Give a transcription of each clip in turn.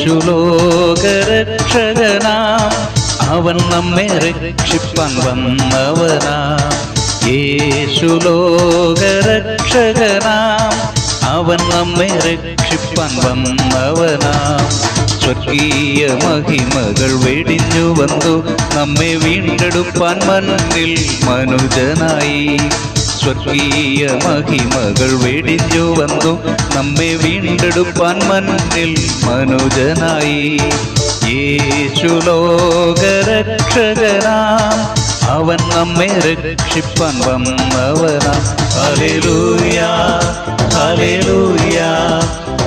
യേശു ലോകരക്ഷകനാം അവൻ നമ്മെ രക്ഷിപ്പാൻ വന്നവനാം. യേശുലോകരക്ഷകനാം അവൻ നമ്മെ രക്ഷിപ്പാൻ വന്നവനാം. സ്വർഗീയ മഹിമകൾ വെടിഞ്ഞു വന്നു. നമ്മെ വീണ്ടെടുപ്പാൻ മണ്ണിൽ മനുജനായി. സ്വർഗീയ മഹിമകൾ വെടിഞ്ഞു വന്നു നമ്മെ വീണ്ടെടുപ്പാൻ മണ്ണിൽ മനുജനായി. യേശു ലോകരക്ഷകനാം. അവൻ നമ്മെ രക്ഷിപ്പാൻ വന്നവനാം. Hallelujah hallelujah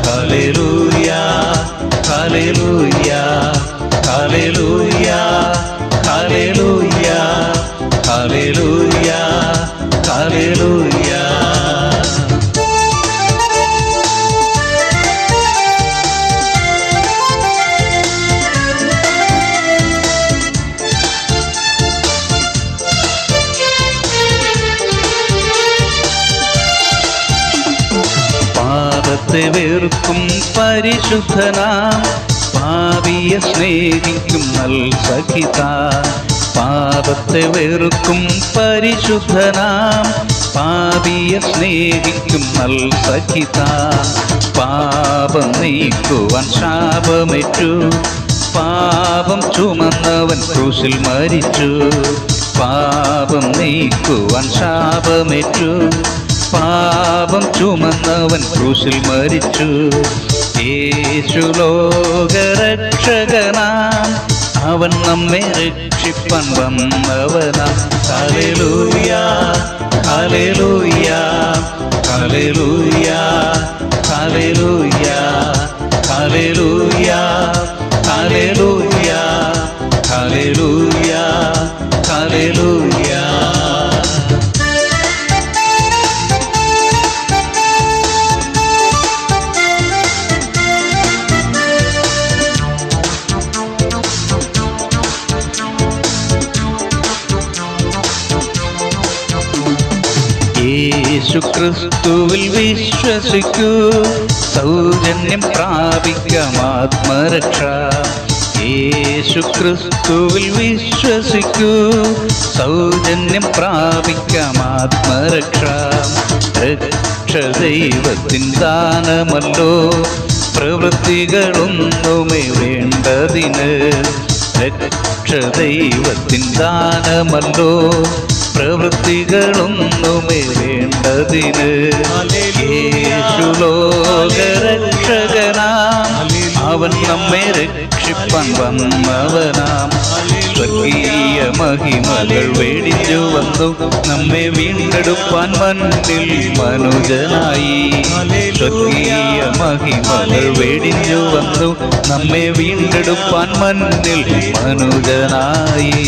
hallelujah hallelujah. പാപത്തെ വെറുക്കും പരിശുദ്ധനാം. പാപിയെ സ്നേഹിക്കും നൽ സഖിത പാപത്തെ വെറുക്കും പരിശുദ്ധനാം. പാപിയെ സ്നേഹിക്കും നൽ സഖിത പാപം നീക്കുവാൻ ശാപമേറ്റു. പാപം ചുമന്നവൻ ക്രൂശിൽ മരിച്ചു. പാപം നീക്കുവാൻ ശാപമേറ്റു. പാപം ചുമന്നവൻ ക്രൂശിൽ മരിച്ചു. യേശു ലോകരക്ഷകനാം. അവൻ നമ്മെ രക്ഷിപ്പാൻ വന്നവനാം hallelujah hallelujah hallelujah hallelujah hallelujah hallelujah യേശു ക്രിസ്തുവിൽ വിശ്വസിക്കൂ. സൗജന്യം പ്രാപിക്കാം ആത്മരക്ഷ. യേശു ക്രിസ്തുവിൽ വിശ്വസിക്കൂ. സൗജന്യം പ്രാപിക്കാം ആത്മരക്ഷ. രക്ഷ ദൈവത്തിൻ ദാനമല്ലോ. പ്രവൃത്തികളൊന്നുമേ വേണ്ടതിന്. രക്ഷ ദൈവത്തിൻ ദാനമല്ലോ. പ്രവൃത്തികളൊന്നുമേ വേണ്ടതിന് യേശു ലോകരക്ഷകനാം അവൻ നമ്മെ രക്ഷിപ്പാൻ വന്നവനാം. സ്വർഗീയ മഹിമകൾ വേടിച്ചു വന്നു. നമ്മെ വീണ്ടെടുപ്പാൻ മണ്ണിൽ മനുജനായി. സ്വർഗീയ മഹിമകൾ വേടിച്ചു വന്നു. നമ്മെ വീണ്ടെടുപ്പാൻ മണ്ണിൽ മനുജനായി.